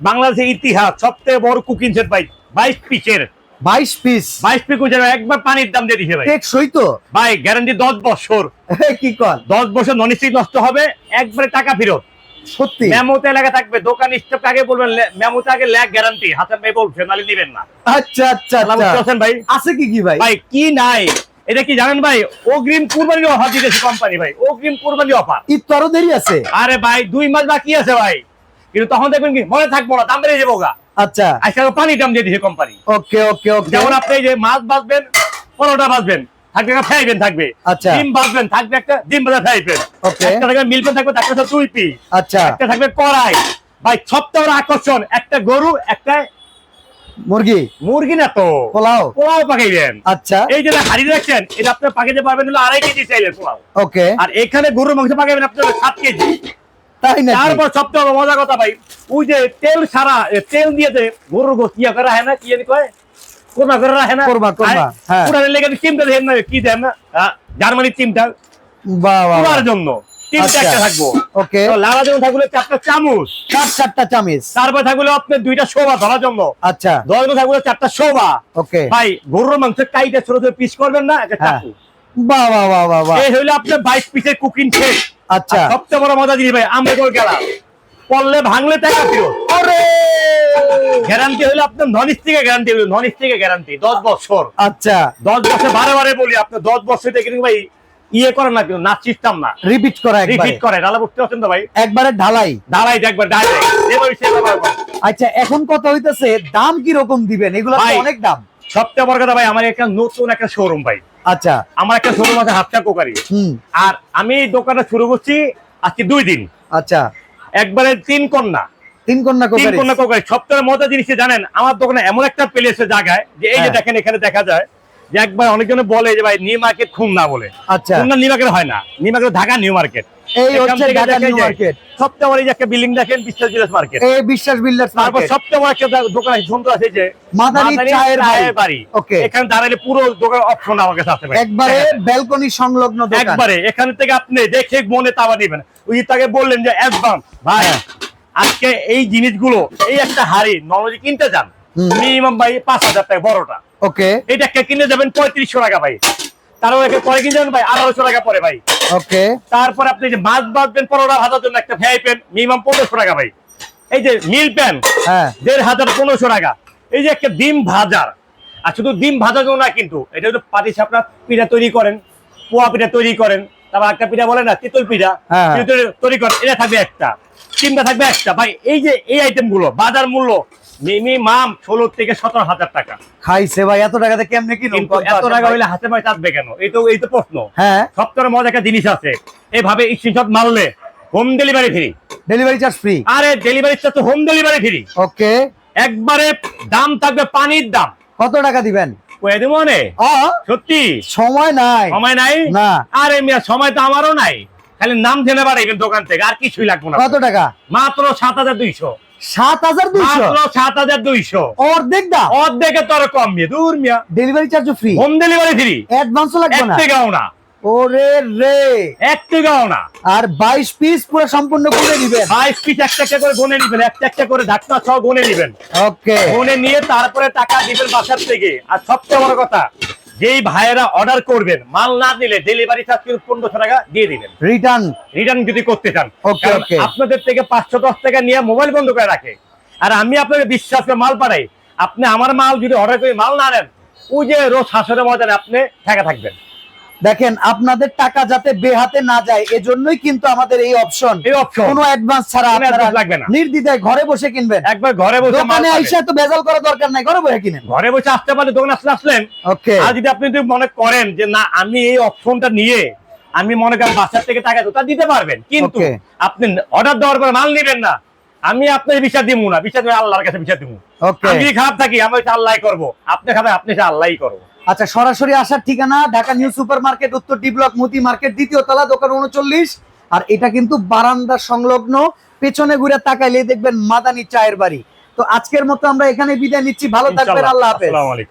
বাংলাদেশের ইতিহাস সবথেকে বড় কুকিং সেট ভাই বাইশ পিসের বাইশ পিস বাইশ পিস একবার পানির দাম দিয়ে দিছে ভাই। টেকসই তো। ভাই গ্যারান্টি দশ বছর। কি কর? দশ বছর ননিশ্চিত নষ্ট হবে একবারে টাকা ফেরত। সত্যি? মেমোতে লেখা থাকবে দোকান স্টপ আগে বলবেন মেমোতে আগে গ্যারান্টি হাসান ভাই বলছেন নাহলে নিবেন না। আচ্ছা আচ্ছা আচ্ছা। ভাই। আছে কি কি ভাই? ভাই কি নাই? এটা কি জানেন ভাই? অগ্রিম কুরবানি অফার দিতেছে কোম্পানি ভাই। অগ্রিম কুরবানি অফার ঈদ দেরি আছে। আরে ভাই দুই মাস বাকি আছে ভাই। কিন্তু তখন দেখবেন কি মনে থাকব না দাম বেড়ে যাব গা আচ্ছা। আজকে পানি দাম দিয়ে দিয়েছে কোম্পানি ওকে ওকে ওকে। যেমন আপনি যে মাছ বাঁচবেন পরোটা বাঁচবেন থাকবে একটা ফ্রাইবেন থাকবে। আচ্ছা। ডিম বাঁচবেন থাকবে একটা ডিম ভাজা ফ্রাইবেন Okay. একটা থাকবে মিলবেন থাকবে থাকবে দুই পি আচ্ছা। একটা থাকবে কড়াই। ভাই সবচেয়ে আকর্ষণ একটা গরু একটা মুরগি। মুরগি না তো। পোলাও। পোলাও পাকাইবেন। আচ্ছা। এই যে রাখছেন এটা আপনি পাকাইতে পারবেন হলো আড়াই কেজি চাইলে পোলাও। ওকে। আর এখানে গরুর মাংস পাকাবেন আপনার সাত কেজি। তারপর সবচেয়ে মজা কথা ভাই ওই যে তেল সারা তেল দিয়ে যে গরুর গোস ইয়া করে না কি কয়? কোরমা করে রাখে না? কোরমা, কোরমা, হ্যাঁ। পুরানের লেগে দেন না কি দেন না? আহ, জার্মানির চিমটা বাহ বাহ পুরার জন্য। আচ্ছা। একটা থাকব। ওকে। তো লাড়া যেমন থাকলে চারটা চামচ। চার চারটা চামিচ। তারপর থাকলে আপনার দুইটা শোভা ধরার জন্য। আচ্ছা। দশ থাকলে চারটা শোভা। ওকে। ভাই গরুর মাংস কাইটা ছোট ছোট পিস করবেন না একটা হ্যাঁ। চাকু। বাহ বাহ বাহ বাহ বাহ। এই হইল আপনার বাইশ পিসের কুকিং শেষ আচ্ছা। সবচেয়ে বড় মজা জিনিস ভাই আমরা করে গেলাম। পড়লে ভাঙলে টাকা ফেরত আরে গ্যারান্টি হলো আপনার নন স্টিকের গ্যারান্টি হলো নন স্টিকের গ্যারান্টি দশ বছর। আচ্ছা। দশ বছর বারে বারে বলি আপনার দশ বছর থেকে কিন্তু ভাই ইয়ে করে না কিন্তু নাচ সিস্টেম না। রিপিট করা একবারে। রিপিট করে ডালা বুঝতে পারছেন তো ভাই? একবারে ঢালাই। ডালাই একবার ডাইরেক্ট। আচ্ছা এখন কথা হইতেছে? দাম কি রকম দিবেন? এগুলো তো অনেক দাম। সবচেয়ে বড় কথা ভাই আমার একটা নতুন একটা শোরুম ভাই। আচ্ছা। আমার একটা শোরুম আছে হাতটা কোকারি। আর আমি দোকানটা শুরু করছি আজকে দুই দিন। আচ্ছা। একবারে তিন কন্যা। তিন কন্যা তিন কোকারি কন্যা কোকারি। সবচেয়ে মজা জিনিস জানেন? আমার দোকানে এমন একটা প্লেসে জায়গায় যে এই যে হ্যাঁ। দেখেন এখানে দেখা যায় যে একবার অনেকজনে বলে যে ভাই নিউ মার্কেট খুলনা বলে। আচ্ছা। খুলনা নিউ মার্কেট হয় না। New market Dhaka new market. এই হচ্ছে ঢাকা নিউ মার্কেট সবচেয়ে বড় একটা বিল্ডিং দেখেন বিশ্বাস বিলাস মার্কেট এই বিশ্বাস বিল্ডার্স তারপর মার্কেট সবচেয়ে বড় একটা দোকান আছে, সুন্দর আছে যে মাদানী চায়ের বাড়ি। Okay. এখানে দাঁড়ালে পুরো দোকান অপশন আমার কাছে আছে একবারে ব্যালকনি সংলগ্ন দোকান। একবারে এখান থেকে আপনি দেখে মনে তাবা দিবেন ওই তাকে বললেন যে অ্যাডভান্স ভাই হ্যাঁ। আজকে এই জিনিসগুলো এই একটা হাড়ি নর্মালি কিনতে যান। মিনিমাম ভাই পাঁচ হাজার টাকা বড়টা। ওকে। এটা কিনে যাবেন পঁয়ত্রিশশো টাকা ভাই। তারপর একে পরে কিনে যাবেন ভাই আঠারোশো টাকা পরে ভাই। ওকে। তারপর আপনি যে মাছ বাঁধবেন পনেরো হাজার জন্য একটা ফ্রাই প্যান মিনিমাম পনেরোশো টাকা ভাই। এই যে মিল প্যান হ্যাঁ। দেড় হাজার পনেরোশো টাকা। এই যে একটা ডিম ভাজার আর শুধু ডিম ভাজার জন্য না কিন্তু এটা হচ্ছে পাটি সাপড়া পিঠা তৈরি করেন পোয়া পিঠা তৈরি করেন তারপর একটা পিঠা বলে না তেঁতুল পিঠা। হ্যাঁ। তৈরি- করেন এটা থাকবে একটা চিমটা থাকবে একটা। ভাই এই যে এই আইটেমগুলো বাজার মূল্য মিনিমাম ষোলো থেকে সতেরো হাজার টাকা। খাইছে ভাই এত টাকাতে কেমনে কিন্তু এত টাকা হইলে হাতে পায়ে চাপবে কেন? এই তো এই তো প্রশ্ন। হ্যাঁ। সবচেয়ে মজা একটা জিনিস আছে। এভাবে স্ক্রিনশট মারলে home delivery free delivery charge free আরে ডেলিভারি তো হোম ডেলিভারি ফ্রি ওকে একবারে দাম থাকবে পানির দাম। কত টাকা দিবেন? কয়ে দেবো নে? সত্যি? সময় নাই। সময় নাই? না। আরে মিয়া সময় তো আমারও নাই। খালি নাম জেনে পারবেন দোকান থেকে আর কিছুই লাগবে না। কত টাকা? মাত্র সাত হাজার দুইশো। সাত হাজার দুইশো? সাত হাজার দুইশো। অর্ধেক দা অর্ধেকে তোর কম মিয়া দূর মিয়া। Delivery charge free home delivery free অ্যাডভান্সও লাগবে না। ওরে রে। এক টাকাও না। আর বাইশ পিস পুরো সম্পূর্ণ বাইশ পিস একটা একটা করে গনে নিবেন একটা একটা করে ঢাকনা সহ গনে নিবেন। ওকে। ফোনে নিয়ে তারপরে টাকা দিবেন বাসার থেকে। আর সবচেয়ে বড় কথা যেই ভাইয়েরা অর্ডার করবেন মাল না দিলে ডেলিভারি চার্জ কিন্তু পনেরোশো টাকা দিয়ে দিবেন। রিটার্ন রিটার্ন যদি করতে চান। আপনাদের থেকে পাঁচশো দশ টাকা নিয়ে মোবাইল বন্ধ করে রাখে। আর আমি আপনাকে বিশ্বাস করে মাল পাঠাই। আপনি আমার মাল যদি অর্ডার করে মাল না নেন ওই যে রোজ হাসরের মজানে আপনি ঠেকা থাকবেন। দেখেন আপনাদের টাকা যাতে বেহাতে না যায় এজন্যই কিন্তু আমাদের এই অপশন এই অপশন কোনো অ্যাডভান্স ছাড়া আপনারা লাগবে না। নির্দ্বিধায় ঘরে বসে কিনবেন। একবার ঘরে বসে দোকানে আইসা তো বেজাল করা দরকার নাই ঘরে বসে কিনেন। ঘরে বসে আসতে পারলে দোকানে আসলে আসলেন। ওকে আর যদি আপনি যদি মনে করেন যে না আমি এই অপশনটা নিয়ে আমি মনে করেন বাসার থেকে টাকা তো তা দিতে পারবেন কিন্তু আপনি অর্ডার দেওয়ার পরে মাল নেবেন না আমি আপনার বিচার দিব না বিচার দেবো আল্লাহর কাছে বিচার দিব ওকে আমি খারাপ থাকি আমি তো আল্লাহ করব। আপনি খাবেন আপনি তো আল্লাহই করব। আচ্ছা সরাসরি আসার ঠিকানা ঢাকা নিউ সুপার মার্কেট উত্তর ডি ব্লক মতি মার্কেট দ্বিতীয় তলা দোকান উনচল্লিশ। আর এটা কিন্তু বারান্দা সংলগ্ন পেছনে ঘুরে তাকাইলে দেখবেন মাদানি চায়ের বাড়ি। তো আজকের মতো আমরা এখানে বিদায় নিচ্ছি ভালো থাকবেন আল্লাহ হাফেজ। আসসালামু আলাইকুম।